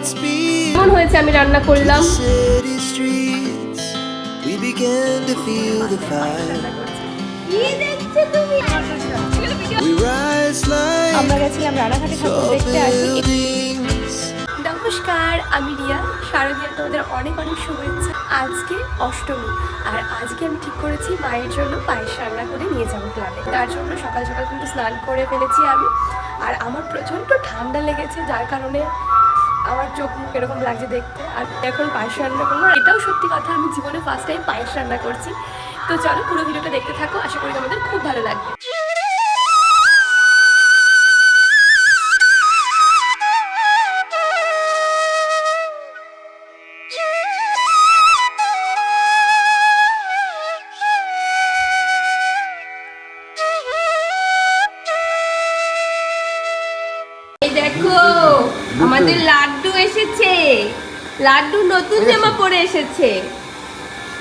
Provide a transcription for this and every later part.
কেমন হয়েছে? আমি রান্না করলাম। আমরা গেছিলাম রানাঘাটে ঠাকুর দেখতে আসি নমস্কার আমি রিয়া। শারদীয়া তোমাদের অনেক অনেক শুভেচ্ছা। আজকে অষ্টমী আর আজকে আমি ঠিক করেছি মায়ের জন্য পায়েস রান্না করে নিয়ে যাব ক্লাবে তার জন্য সকাল সকাল কিন্তু স্নান করে ফেলেছি আমি। আর আমার প্রচণ্ড ঠান্ডা লেগেছে যার কারণে আমার চোখ মুখ এরকম লাগছে দেখতে। আর এখন পায়েস রান্না করব। এটাও সত্যি কথা, আমি জীবনে ফার্স্ট টাইম পায়েস রান্না করছি। তো চলো পুরো ভিডিওটা দেখতে থাকো। আশা করি তোমাদের খুব ভালো লাগবে। আমাদের লাড্ডু এসেছে। লাড্ডু নতুন জামা পরে এসেছে।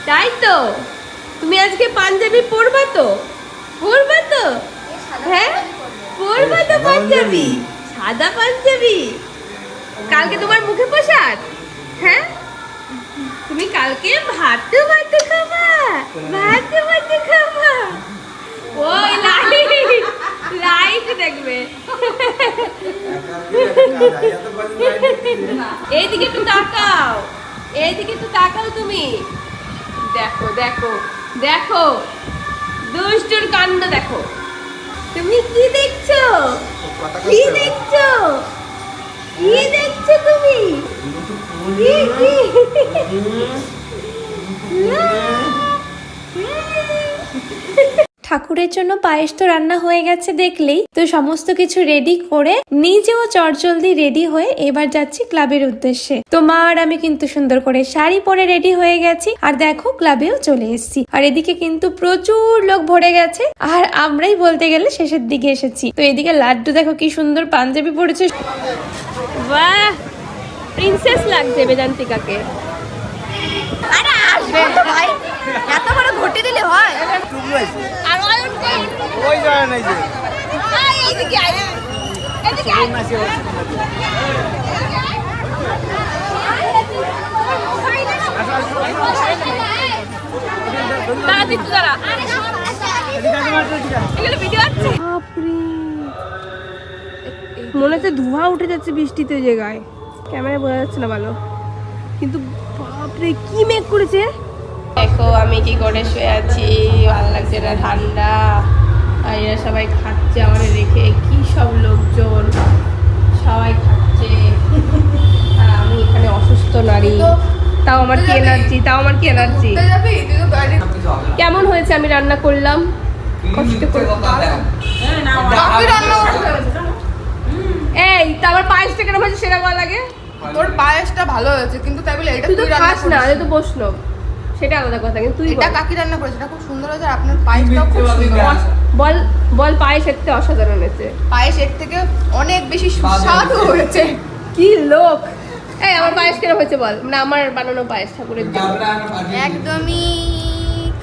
তাই তো? তুমি আজকে পাঞ্জাবি পরবা তো? পরবা তো? হ্যাঁ? পরবা তো পাঞ্জাবি। সাদা পাঞ্জাবি। কালকে তোমার মুখে প্রসাদ হ্যাঁ? তুমি কালকে ভাত ভাত খাবা। ভাত ভাত খাবা। ওই লাইট। লাইট দেখবে। এইদিকে একটু তাকাও। এইদিকে একটু তাকাও তুমি। দেখো দেখো দেখো। দুষ্টুর কাণ্ড দেখো। তুমি কি দেখছ? কি দেখছ? কি দেখছ তুমি? কি কি? ঠাকুরের জন্য পায়েস তো রান্না হয়ে গেছে দেখলেই। তো সমস্ত কিছু রেডি করে নিজেও চটজলদি রেডি হয়ে এবার যাচ্ছি ক্লাবের উদ্দেশ্যে। তো মা আর আমি কিন্তু সুন্দর করে শাড়ি পরে রেডি হয়ে গেছি আর দেখো ক্লাবেও চলে এসেছি। আর এদিকে কিন্তু প্রচুর লোক ভরে গেছে আর আমরাই বলতে গেলে শেষের দিকে এসেছি। তো এদিকে লাড্ডু দেখো কি সুন্দর পাঞ্জাবি পরেছে। বাহ! প্রিন্সেস লাগছে বেদান্তিকাকে আরে আসবে তো ভাই এত বড় ঘটি দিলে হয় আর অয়ন কই ওই জায়গা নাই যে আয় এইদিকে আয় এদিকে আয় দাঁড়া দিচ্ছি দাঁড়া এগুলো মনে হচ্ছে ধোঁয়া উঠে যাচ্ছে বৃষ্টিতে ওই জায়গায়। ক্যামেরায় বোঝা যাচ্ছে না ভালো। কিন্তু বাপরে কি মেঘ করেছে? দেখো আমি কি করে শুয়ে আছি? ভালো লাগছে না ঠান্ডা। আমার রেখে কি সব লোকজন সবাই খাচ্ছে। আর আমি এখানে অসুস্থ নারী। তাও আমার কি এনার্জি তাও আমার কি এনার্জি কেমন হয়েছে? আমি রান্না করলাম। কষ্ট করে এই তা আবার পায়েসটা কেন হয়েছে সেটা বলা লাগে তোর পায়েসটা ভালো হয়েছে কিন্তু তাই বলে এটা তুই তো খাস না এটা তো বৈষ্ণব সেটা আলাদা কথা কিন্তু তুই এটা কাকি রান্না করেছে? এটা খুব সুন্দর হয়েছে আর আপনার পায়েসটাও খুব সুন্দর। বল বল পায়েস এতে অসাধারণ হয়েছে। পায়েস এর থেকে অনেক বেশি সুস্বাদু হয়েছে। কি লোক। এই আমার পায়েস কেন হয়েছে বল। না আমার বানানো পায়েস ঠাকুরের একদমই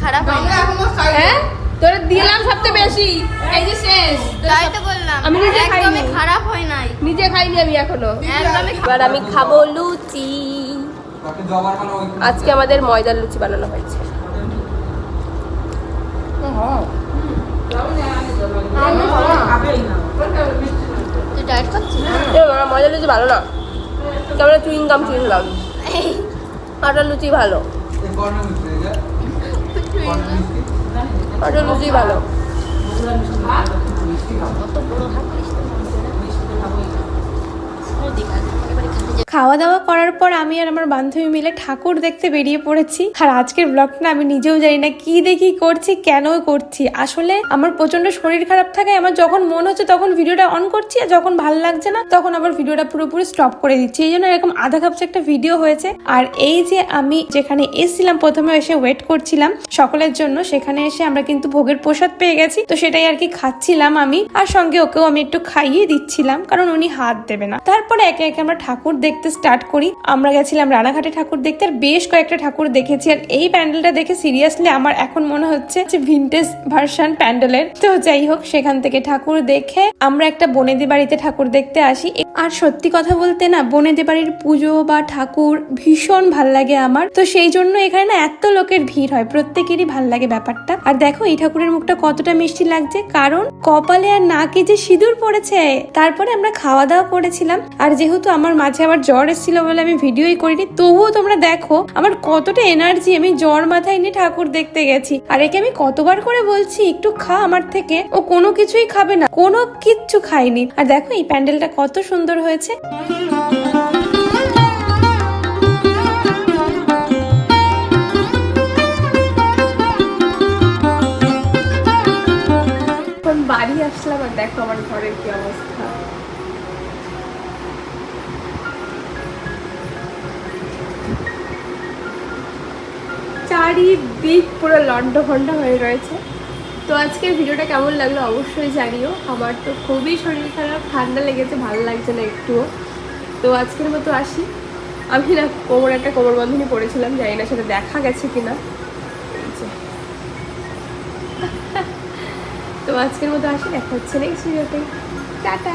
খারাপ হয় না এখনও হ্যাঁ? তোরে দিলাম সবচেয়ে বেশি। এই যে শেষ। তাই তো বললাম আমি নিজে খাইনি। খারাপ হয় নাই। নিজে খাইনি আমি এখনও। একদমই এবার আমি খাব লুচি। আজকে আমাদের ময়দার লুচি বানানো হয়েছে। ময়দার লুচি ভালো না। কেমন চুইং গাম চুইংলাম আটার লুচি ভালো। আটার লুচি ভালো। খাওয়া দাওয়া করার পর আমি আর আমার বান্ধবী মিলে ঠাকুর দেখতে বেরিয়ে পড়েছি। আর আজকের ব্লগটা আমি নিজেও জানি না কি দেখি করছি কেন করছি। আসলে আমার প্রচণ্ড শরীর খারাপ থাকে আমার যখন মন হচ্ছে তখন ভিডিওটা অন করছি, আর যখন ভালো লাগছে না তখন আবার ভিডিওটা পুরোপুরি স্টপ করে দিচ্ছি। এই জন্য এরকম আধা কাপছে একটা ভিডিও হয়েছে। আর এই যে আমি যেখানে এসেছিলাম, প্রথমে এসে ওয়েট করছিলাম সকলের জন্য, সেখানে এসে আমরা কিন্তু ভোগের প্রসাদ পেয়ে গেছি। তো সেটাই আর কি খাচ্ছিলাম আমি। আর সঙ্গে ওকেও আমি একটু খাইয়ে দিচ্ছিলাম, কারণ উনি হাত দেবে না। তারপরে একে একে আমরা ঠাকুর দেখতে স্টার্ট করি। আমরা গেছিলাম রানাঘাটে ঠাকুর দেখতে আর বেশ কয়েকটা ঠাকুর দেখেছি। আর এই প্যান্ডেলটা দেখে সিরিয়াসলি আমার এখন মনে হচ্ছে যে ভিনটেজ ভার্সন প্যান্ডেলের। তো যাই হোক, সেখান থেকে ঠাকুর দেখে আমরা একটা বনেদি বাড়িতে ঠাকুর দেখতে আসি। আর সত্যি কথা বলতে না, বনেদি বাড়ির পুজো বা ঠাকুর ভীষণ ভালো লাগে আমার। তো সেই জন্য এখানে না এত লোকের ভিড় হয়, প্রত্যেকেরই ভালো লাগে ব্যাপারটা। আর দেখো, এই ঠাকুরের মুখটা কতটা মিষ্টি লাগছে। কারণ কপালে আর নাকে যে সিঁদুর পড়েছে, তারপরে আমরা খাওয়া দাওয়া করেছিলাম। যেহেতু আমার মাঝে আবার জ্বর এসেছিল বলে আমি ভিডিওই করিনি, তবুও তোমরা দেখো আমার কতটা এনার্জি আমি জ্বর মাথায় নিয়ে ঠাকুর দেখতে গেছি। আর একে আমি কতবার করে বলছি, একটু খা আমার থেকে, ও কোনো কিছুই খাবে না, কোনো কিচ্ছু খায়নি। আর দেখো এই প্যান্ডেলটা কত সুন্দর হয়েছে। বাড়ি আসলাম আর দেখো আমার ঘরের কি অবস্থা। চারিদিক পুরো লন্ড ভন্ড হয়ে রয়েছে। তো আজকের ভিডিওটা কেমন লাগল অবশ্যই জানিও। আমার তো খুবই শরীর খারাপ, ঠান্ডা লেগেছে, ভালো লাগছে না একটুও। তো আজকের মতো আসি। আমি না কোমর একটা কোমর বন্ধনী পড়েছিলাম জানি না সেটা দেখা গেছে কিনা। তো আজকের মতো আসি, দেখা হচ্ছে নেক্সট ভিডিওতে টাটা!